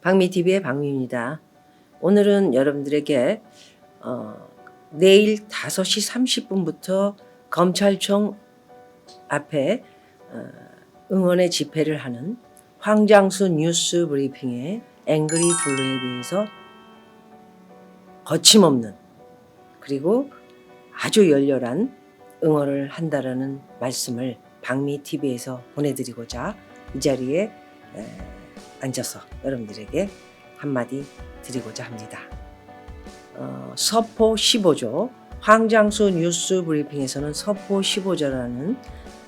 박미TV의 박미입니다. 오늘은 여러분들에게 어, 내일 5시 30분부터 검찰청 앞에 어, 응원의 집회를 하는 황장수 뉴스 브리핑의 앵그리 블루에 대해서 거침없는 그리고 아주 열렬한 응원을 한다라는 말씀을 박미 TV에서 보내드리고자 이 자리에 에, 앉아서 여러분들에게 한마디 드리고자 합니다. 어, 서포 15조 황장수 뉴스 브리핑에서는 서포 15조라는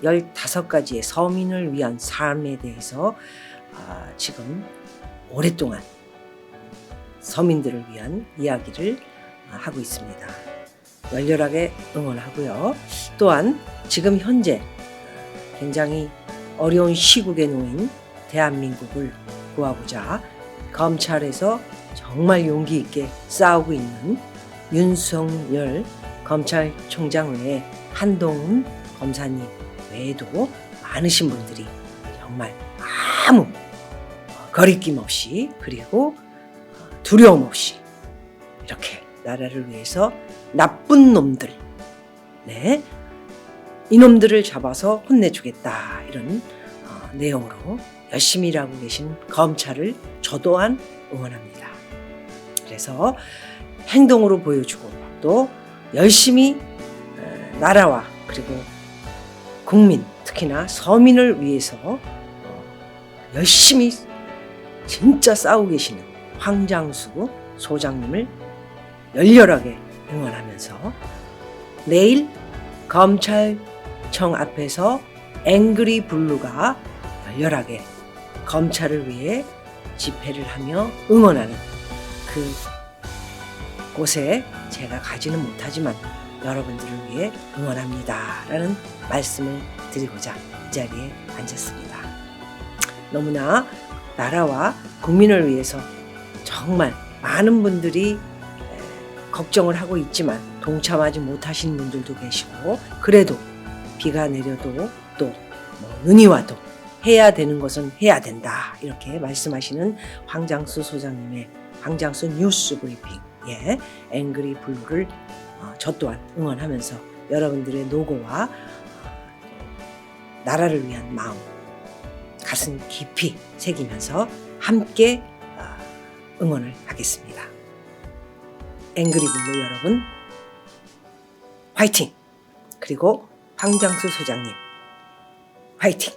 15가지의 서민을 위한 삶에 대해서 아, 지금 오랫동안 서민들을 위한 이야기를 아, 하고 있습니다. 열렬하게 응원하고요. 또한 지금 현재 굉장히 어려운 시국에 놓인 대한민국을 구하고자 검찰에서 정말 용기 있게 싸우고 있는 윤석열 검찰총장 외에 한동훈 검사님 외에도 많으신 분들이 정말 아무 거리낌 없이 그리고 두려움 없이 이렇게 나라를 위해서 나쁜 놈들, 네, 이놈들을 잡아서 혼내주겠다 이런 어, 내용으로 열심히 일하고 계신 검찰을 저 또한 응원합니다. 그래서 행동으로 보여주고 또 열심히 어, 나라와 그리고 국민 특히나 서민을 위해서 어, 열심히 진짜 싸우고 계시는 황장수 소장님을 열렬하게 응원하면서 내일 검찰청 앞에서 앵그리 블루가 열렬하게 검찰을 위해 집회를 하며 응원하는 그 곳에 제가 가지는 못하지만 여러분들을 위해 응원합니다. 라는 말씀을 드리고자 이 자리에 앉았습니다. 너무나 나라와 국민을 위해서 정말 많은 분들이 에, 걱정을 하고 있지만 동참하지 못하신 분들도 계시고 그래도 비가 내려도 또 뭐 눈이 와도 해야 되는 것은 해야 된다 이렇게 말씀하시는 황장수 소장님의 황장수 뉴스 브리핑 예 앵그리 블루를 어, 저 또한 응원하면서 여러분들의 노고와 어, 나라를 위한 마음 가슴 깊이 새기면서 함께 어, 응원을 하겠습니다. 앵그리 블루 여러분 화이팅! 그리고 황장수 소장님 화이팅!